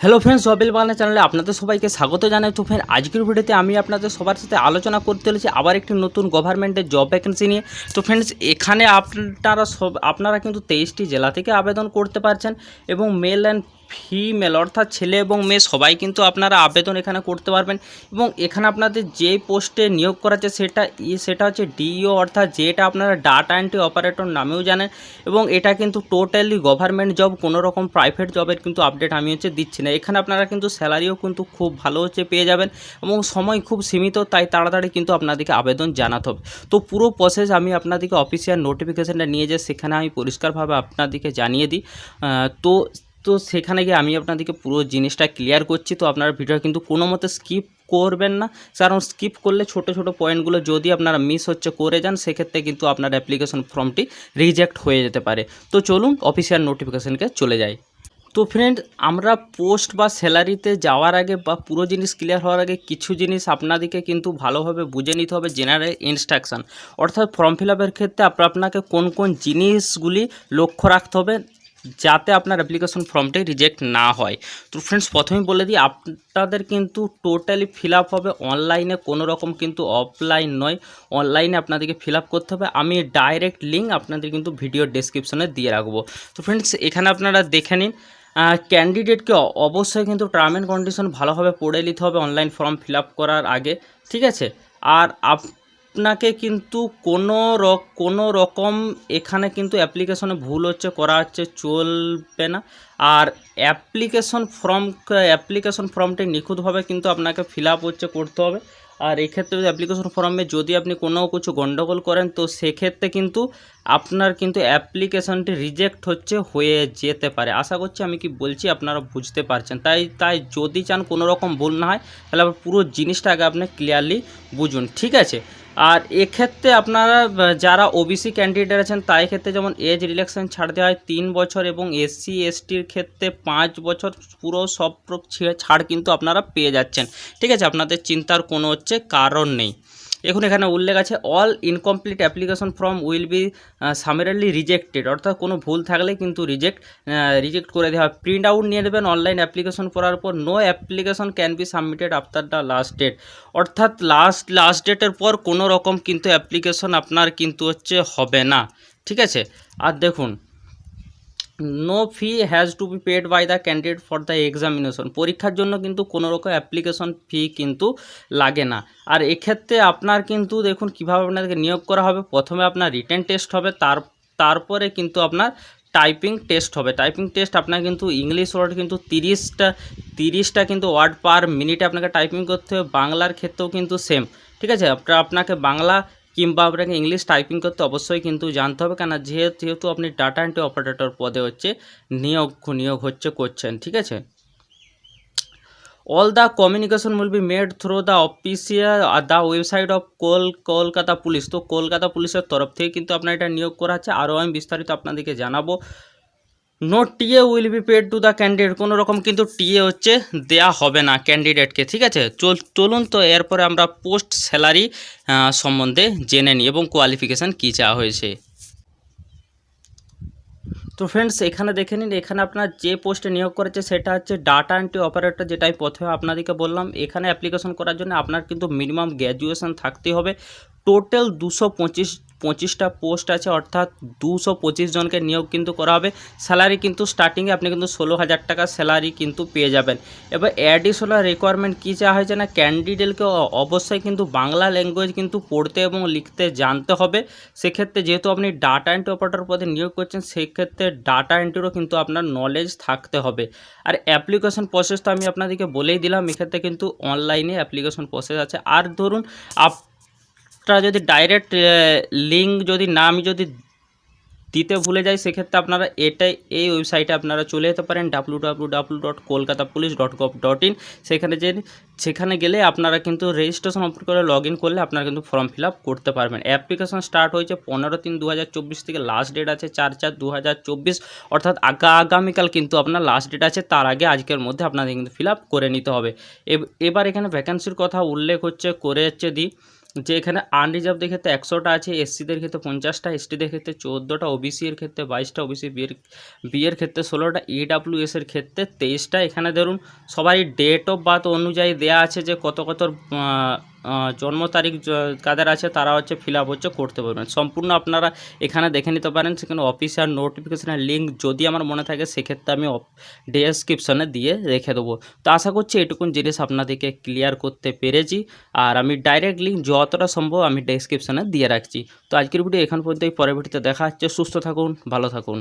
Hello friends সবেল Bangla চ্যানেলে আপনাদের সবাইকে স্বাগত জানাই। তো ফ্রেন্ড আজকের ভিডিওতে আমি আপনাদের সবার সাথে আলোচনা করতে চলেছি আবার একটি নতুন গভর্নমেন্টের জব ভ্যাকেন্সি নিয়ে। তো ফ্রেন্ডস এখানে আপনারা সব আপনারা কিন্তু তেইশটি জেলা থেকে আবেদন করতে পারছেন এবং মেল অ্যান্ড ফিমেল অর্থাৎ ছেলে এবং মেয়ে, সবাই কিন্তু আপনারা আবেদন এখানে করতে পারবেন। এবং এখানে আপনাদের যে পোস্টে নিয়োগ করা আছে, সেটা সেটা হচ্ছে ডিও অর্থাৎ যেটা আপনারা ডাটা এন্ট্রি অপারেটর নামেও জানেন। এবং এটা কিন্তু টোটালি গভর্নমেন্ট জব কোনো রকম প্রাইভেট জবের কিন্তু আপডেট আমি হচ্ছে দিচ্ছি না। এখানে আপনারা কিন্তু স্যালারিও কিন্তু খুব ভালো হচ্ছে পেয়ে যাবেন এবং সময় খুব সীমিত, তাই তাড়াতাড়ি কিন্তু আপনাদেরকে আবেদন জানাতে হবে। তো পুরো প্রসেস আমি আপনাদেরকে অফিসিয়াল নোটিফিকেশানটা নিয়ে যাই সেখানে আমি পরিষ্কারভাবে আপনাদেরকে জানিয়ে দিই। তো তো সেখানে গিয়ে আমি আপনাদেরকে পুরো জিনিসটা ক্লিয়ার করছি। তো আপনারা ভিডিও কিন্তু কোনো মতে স্কিপ করবেন না। কারণ স্কিপ করলে ছোট ছোট পয়েন্টগুলো যদি আপনারা মিস হচ্ছে করে যান, সেক্ষেত্রে কিন্তু আপনার অ্যাপ্লিকেশন ফর্মটি রিজেক্ট হয়ে যেতে পারে। তো চলুন অফিসিয়াল নোটিফিকেশানকে চলে যাই। তো ফ্রেন্ড আমরা পোস্ট বা স্যালারিতে যাওয়ার আগে বা পুরো জিনিস ক্লিয়ার হওয়ার আগে কিছু জিনিস আপনাদেরকে কিন্তু ভালোভাবে বুঝে নিতে হবে জেনারেল ইনস্ট্রাকশান অর্থাৎ ফর্ম ফিল আপের ক্ষেত্রে আপনাকে কোন কোন জিনিসগুলি লক্ষ্য রাখতে হবে যাতে আপনার অ্যাপ্লিকেশন ফর্মটি রিজেক্ট না হয়। তো ফ্রেন্ডস প্রথমেই বলে দিই, আপনাদের কিন্তু টোটালি ফিল আপ হবে। অনলাইনে কোনো রকম কিন্তু অফলাইন নয়। অনলাইনে আপনাদেরকে ফিল আপ করতে হবে। আমি ডাইরেক্ট লিঙ্ক আপনাদের কিন্তু ভিডিও ডেসক্রিপশনে দিয়ে রাখব। তো ফ্রেন্ডস এখানে আপনারা দেখে নিন ক্যান্ডিডেটকে অবশ্যই কিন্তু টার্ম অ্যান্ড কন্ডিশন ভালোভাবে পড়ে নিতে হবে। অনলাইন ফর্ম ফিল আপ করার আগে, ঠিক আছে? আর আপনাকে কিন্তু কোনো রক, কোনো রকম এখানে কিন্তু অ্যাপ্লিকেশনে ভুল হচ্ছে, করা হচ্ছে, চলবে না। আর অ্যাপ্লিকেশন ফর্ম অ্যাপ্লিকেশন ফর্মটি নিখুঁতভাবে কিন্তু আপনাকে ফিল হচ্ছে, করতে হবে। আর এক্ষেত্রে অ্যাপ্লিকেশন ফর্মে যদি আপনি কোনো কিছু গণ্ডগোল করেন, তো সেক্ষেত্রে কিন্তু আপনার কিন্তু অ্যাপ্লিকেশনটি রিজেক্ট হচ্ছে, হয়ে যেতে পারে। আশা করছি আমি কি বলছি, আপনারা বুঝতে পারছেন। তাই তাই যদি চান কোনো রকম ভুল না হয়, তাহলে পুরো জিনিসটা আগে আপনি ক্লিয়ারলি বুঝুন, ঠিক আছে? আর এক্ষেত্রে আপনারা যারা ওবিসি ক্যান্ডিডেট আছেন, তাই ক্ষেত্রে যেমন এজ রিল্যাক্সেশন ছাড় দেওয়া হয় তিন বছর এবং এসসি এসটির ক্ষেত্রে পাঁচ বছর পুরো সব ছাড় কিন্তু আপনারা পেয়ে যাচ্ছেন। ঠিক আছে, আপনাদের চিন্তার কোনো হচ্ছে কারণ নেই। এখন এখানে উল্লেখ আছে all incomplete application form will be summarily rejected অর্থাৎ কোনো ভুল থাকলে কিন্তু রিজেক্ট রিজেক্ট করে দেওয়া হয়। প্রিন্ট আউট নিয়ে নেবেন অনলাইন অ্যাপ্লিকেশন করার পর no application can be submitted after the last date অর্থাৎ লাস্ট লাস্ট ডেটের পর কোনো রকম কিন্তু অ্যাপ্লিকেশন আপনার কিন্তু হচ্ছে হবে না। ঠিক আছে? আর দেখুন no fee has to be paid by the candidate for the examination পরীক্ষার জন্য কিন্তু কোনো রকম অ্যাপ্লিকেশন ফি কিন্তু লাগে না। আর এক্ষেত্রে আপনার কিন্তু দেখুন কীভাবে আপনাদেরকে নিয়োগ করা হবে। প্রথমে আপনার রিটেন টেস্ট হবে, তার, তারপরে কিন্তু আপনার টাইপিং টেস্ট হবে। টাইপিং টেস্ট আপনার কিন্তু ইংলিশ ওয়ার্ড কিন্তু তিরিশটা তিরিশটা কিন্তু ওয়ার্ড পার মিনিটে আপনাকে টাইপিং করতে হবে। বাংলার ক্ষেত্রেও কিন্তু সেম ঠিক আছে? আপনাকে বাংলা কিংবা আপনাকে ইংলিশ টাইপিং করতে অবশ্যই কিন্তু জানতে হবে। কেন যেহেতু যেহেতু আপনি ডাটা এন্ট্রি অপারেটর পদে হচ্ছে, নিয়োগ নিয়োগ হচ্ছে, করছেন, ঠিক আছে? All the communication will be made through the official the website of কল কলকাতা পুলিশ তো কলকাতা পুলিশের তরফ থেকে কিন্তু আপনার এটা নিয়োগ করা আছে আরও আমি বিস্তারিত আপনাদেরকে জানাব। No TA will be paid to the candidate কোনো রকম কিন্তু টিএ হচ্ছে দেয়া হবে না ক্যান্ডিডেটকে ঠিক আছে? চল, চলুন তো এরপরে আমরা পোস্ট স্যালারি সম্বন্ধে জেনে নিই এবং কোয়ালিফিকেশান কী চাওয়া হয়েছে। তো ফ্রেন্ডস এখানে দেখে নিন, এখানে আপনার যে পোস্টে নিয়োগ করেছে সেটা হচ্ছে ডাটা এন্ট্রি অপারেটর যেটা আমি প্রথমে আপনাদেরকে বললাম, এখানে অ্যাপ্লিকেশন করার জন্য আপনার কিন্তু মিনিমাম গ্র্যাজুয়েশন থাকতেই হবে। টোটাল দুশো পঁচিশ, পঁচিশটা পোস্ট আছে, অর্থাৎ দুশো পঁচিশ জনকে নিয়োগ কিন্তু করা হবে। স্যালারি কিন্তু স্টার্টিংয়ে আপনি কিন্তু ষোলো হাজার টাকা স্যালারি কিন্তু পেয়ে যাবেন। এবার অ্যাডিশনাল রিকোয়ারমেন্ট কী চাওয়া হয়েছে না ক্যান্ডিডেটকে অবশ্যই কিন্তু বাংলা ল্যাঙ্গুয়েজ কিন্তু পড়তে এবং লিখতে জানতে হবে। সেক্ষেত্রে যেহেতু আপনি ডাটা এন্ট্রি অপারেটর পদে নিয়োগ করছেন, সেক্ষেত্রে ডাটা এন্ট্রিরও কিন্তু আপনার নলেজ থাকতে হবে। আর অ্যাপ্লিকেশন প্রসেস তো আমি আপনাদেরকে বলেই দিলাম, এক্ষেত্রে কিন্তু অনলাইনে অ্যাপ্লিকেশন প্রসেস আছে। আর ধরুন আপনারা যদি ডাইরেক্ট লিঙ্ক যদি না আমি যদি দিতে ভুলে যাই সেক্ষেত্রে আপনারা এটাই, এই ওয়েবসাইটে আপনারা চলে যেতে পারেন W W W dot Kolkata police dot gov dot in সেখানে যে, সেখানে গেলে আপনারা কিন্তু রেজিস্ট্রেশন করে লগ ইন করলে আপনারা কিন্তু ফর্ম ফিল করতে পারবেন। অ্যাপ্লিকেশন স্টার্ট হয়েছে পনেরো তিন দু থেকে লাস্ট ডেট আছে চার চার দু অর্থাৎ আগা, আগামীকাল কিন্তু আপনার লাস্ট ডেট আছে, তার আগে আজকের মধ্যে আপনাদের কিন্তু ফিল করে নিতে হবে। এব- এবার এখানে ভ্যাকেন্সির কথা উল্লেখ হচ্ছে, করে হচ্ছে দি যে এখানে আনরিজার্ভদের ক্ষেত্রে একশোটা আছে এসসিদের ক্ষেত্রে পঞ্চাশটা এসটিদের ক্ষেত্রে চোদ্দোটা ওবিসি এর ক্ষেত্রে বাইশটা ওবিসি বিয়ের বিয়ের ক্ষেত্রে ষোলোটা ইডাব্লিউএস এর ক্ষেত্রে তেইশটা। এখানে ধরুন সবারই ডেট অফ বার্থ অনুযায়ী দেয়া আছে যে কত কত জন্ম তারিখ কাদের আছে তারা হচ্ছে ফিল হচ্ছে করতে পারবেন। সম্পূর্ণ আপনারা এখানে দেখে নিতে পারেন, সেখানে অফিসিয়াল নোটিফিকেশনের লিঙ্ক যদি আমার মনে থাকে সেক্ষেত্রে আমি ডেসক্রিপশনে দিয়ে রেখে দেবো। তো আশা করছি এটুকুন জিনিস আপনাদেরকে ক্লিয়ার করতে পেরেছি, আর আমি ডাইরেক্ট লিঙ্ক যতটা সম্ভব আমি ডেসক্রিপশনে দিয়ে রাখছি। তো আজকের ভিডিও এখান পর্যন্তই পরের ভিডিওতে দেখা হচ্ছে, সুস্থ থাকুন, ভালো থাকুন।